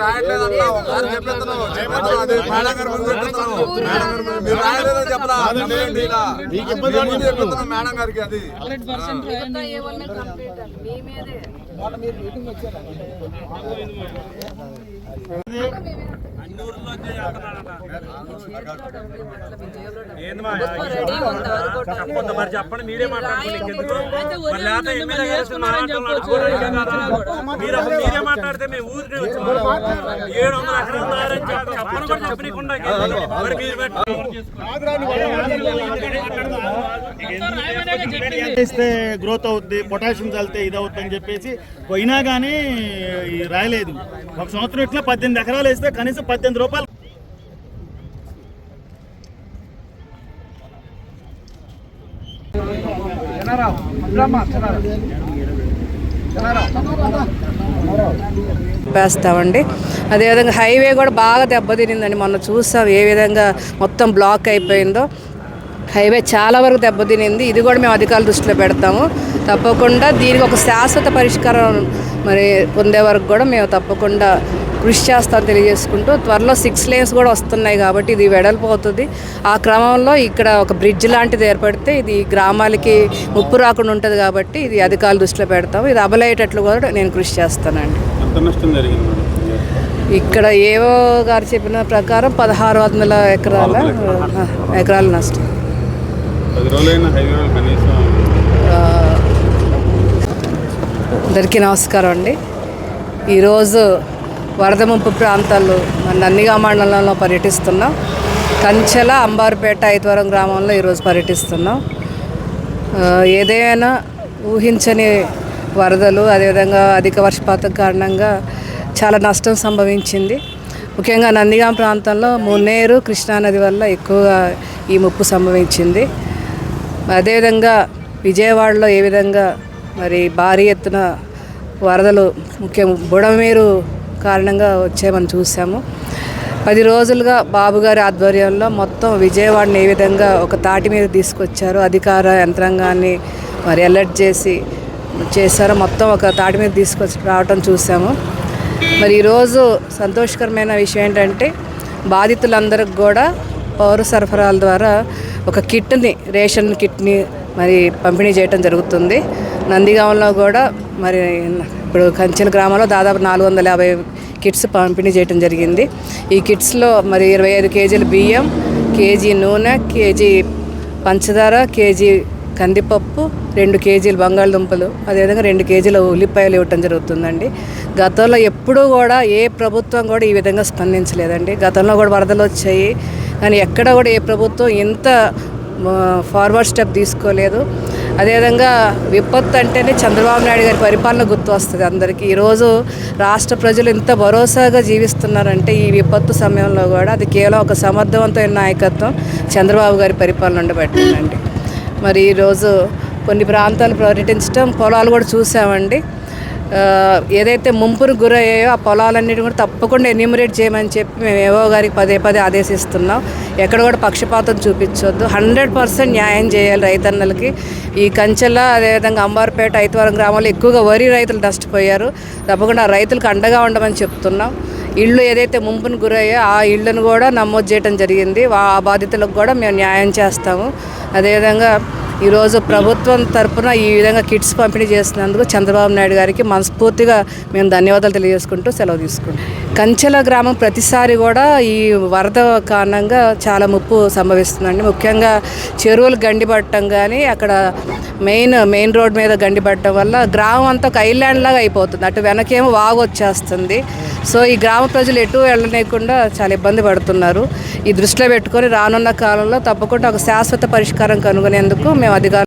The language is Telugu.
రాయట్లేదు అంటున్నావు. సార్ చెప్పేస్తున్నావు. చెప్పేస్తున్నావు. అది మేడం గారి ముందు చెప్తున్నావు. మేడం గారి ముందు. మీరు రాయలేదని చెప్పలా. ముందు చెప్తున్నాం మేడం గారికి అది మరి మరి కదా. మీరు అసలు మీరే మాట్లాడితే మేము ఊరికి ఏడు వందల ఎకరాలు ఉన్నారని వేస్తే గ్రోత్ అవుద్ది పొటాషియం చల్లితే ఇది అవుద్ది అని చెప్పేసి పోయినా కానీ ఈ రాయలేదు. ఒక సంవత్సరం ఇట్లా పద్దెనిమిది ఎకరాలు వేస్తే కనీసం పద్దెనిమిది రూపాయలు వేస్తామండి. అదేవిధంగా హైవే కూడా బాగా దెబ్బతినిందండి. మొన్న చూసాం ఏ విధంగా మొత్తం బ్లాక్ అయిపోయిందో. హైవే చాలా వరకు దెబ్బతినింది. ఇది కూడా మేము అధికారుల దృష్టిలో పెడతాము. తప్పకుండా దీనికి ఒక శాశ్వత పరిష్కారం మరి పొందే వరకు కూడా మేము తప్పకుండా కృషి చేస్తామని తెలియజేసుకుంటూ త్వరలో సిక్స్ లేన్స్ కూడా వస్తున్నాయి కాబట్టి ఇది వెడల్పు అవుతుంది. ఆ క్రమంలో ఇక్కడ ఒక బ్రిడ్జ్ లాంటిది ఏర్పడితే ఇది గ్రామాలకి ముప్పు రాకుండా ఉంటుంది కాబట్టి ఇది అధికారుల దృష్టిలో పెడతాము. ఇది అమలయ్యేటట్లు కూడా నేను కృషి చేస్తానండి. ఇక్కడ ఏవో గారు చెప్పిన ప్రకారం పదహారు వందల ఎకరాల ఎకరాల. నష్టం. అందరికీ నమస్కారం అండి. ఈరోజు వరద ముంపు ప్రాంతాలు మన నందిగా మండలంలో పర్యటిస్తున్నాం కంచెల అంబారుపేట ఐతవరం గ్రామంలో ఈరోజు పర్యటిస్తున్నాం. ఏదైనా ఊహించని వరదలు అదేవిధంగా అధిక వర్షపాతం కారణంగా చాలా నష్టం సంభవించింది. ముఖ్యంగా నందిగాం ప్రాంతంలో మున్నేరు కృష్ణానది వల్ల ఎక్కువగా ఈ ముప్పు సంభవించింది. అదేవిధంగా విజయవాడలో ఏ విధంగా మరి భారీ ఎత్తున వరదలు ముఖ్యం బుడమేరు కారణంగా వచ్చే మనం చూసాము పది రోజులుగా బాబుగారి ఆధ్వర్యంలో మొత్తం విజయవాడని ఏ విధంగా ఒక తాటి మీద తీసుకొచ్చారో అధికార యంత్రాంగాన్ని మరి అలర్ట్ చేసి చేశారో మొత్తం ఒక తాటి మీద తీసుకొచ్చి రావటం చూసాము మరి ఈరోజు సంతోషకరమైన విషయం ఏంటంటే బాధితులందరికి కూడా పౌర సరఫరాల ద్వారా ఒక కిట్ని రేషన్ కిట్ని మరి పంపిణీ చేయడం జరుగుతుంది. నందిగామంలో కూడా మరి ఇప్పుడు కంచెల గ్రామంలో దాదాపు నాలుగు వందల యాభై కిట్స్ పంపిణీ చేయడం జరిగింది. ఈ కిట్స్లో మరి ఇరవై ఐదు కేజీలు బియ్యం కేజీ నూనె కేజీ పంచదార కేజీ కందిపప్పు రెండు కేజీలు బంగాళదుంపలు అదేవిధంగా రెండు కేజీల ఉల్లిపాయలు ఇవ్వటం జరుగుతుందండి. గతంలో ఎప్పుడూ కూడా ఏ ప్రభుత్వం కూడా ఈ విధంగా స్పందించలేదండి. గతంలో కూడా వరదలు వచ్చాయి. కానీ ఎక్కడ కూడా ఏ ప్రభుత్వం ఇంత ఫార్వర్డ్ స్టెప్ తీసుకోలేదు. అదేవిధంగా విపత్తు అంటేనే చంద్రబాబు నాయుడు గారి పరిపాలన గుర్తు వస్తుంది అందరికీ. ఈరోజు రాష్ట్ర ప్రజలు ఇంత భరోసాగా జీవిస్తున్నారంటే ఈ విపత్తు సమయంలో కూడా అది కేవలం ఒక సమర్థవంతమైన నాయకత్వం చంద్రబాబు గారి పరిపాలన ఉండబట్టిందండి మరి ఈరోజు కొన్ని ప్రాంతాలు పర్యటించడం పొలాలు కూడా చూసామండి. ఏదైతే ముంపును గురయ్యాయో ఆ పొలాలన్నిటి కూడా తప్పకుండా ఎన్యూమరేట్ చేయమని చెప్పి మేము ఏవో గారికి పదే పదే ఆదేశిస్తున్నాం. ఎక్కడ కూడా పక్షపాతం చూపించొద్దు. హండ్రెడ్ పర్సెంట్ న్యాయం చేయాలి రైతన్నలకి. ఈ కంచెల అదేవిధంగా అంబార్పేట ఐతవరం గ్రామాల్లో ఎక్కువగా వరి రైతులు నష్టపోయారు తప్పకుండా రైతులకు అండగా ఉండమని చెప్తున్నాం. ఇళ్ళు ఏదైతే ముంపును గురయ్యో ఆ ఇళ్ళను కూడా నమోదు చేయడం జరిగింది. ఆ బాధితులకు కూడా మేము న్యాయం చేస్తాము. అదేవిధంగా ఈరోజు ప్రభుత్వం తరఫున ఈ విధంగా కిట్స్ పంపిణీ చేసినందుకు చంద్రబాబు నాయుడు గారికి మనస్ఫూర్తిగా మేము ధన్యవాదాలు తెలియజేసుకుంటూ సెలవు తీసుకుంటాం కంచెల గ్రామం ప్రతిసారి కూడా ఈ వరద కారణంగా చాలా ముప్పు సంభవిస్తుందండి. ముఖ్యంగా చెరువులు గండిపడటం కానీ అక్కడ మెయిన్ మెయిన్ రోడ్ మీద గండిపడటం వల్ల గ్రామం అంతా ఒక ఐలాండ్ లాగా అయిపోతుంది. అటు వెనకేమో వాగు వచ్చేస్తుంది. సో ఈ గ్రామ ప్రజలు ఎటు వెళ్ళలేకుండా చాలా ఇబ్బంది పడుతున్నారు. ఈ దృష్టిలో పెట్టుకొని రానున్న కాలంలో తప్పకుండా ఒక శాశ్వత పరిష్కారం కనుగొనేందుకు మేము అధికారులు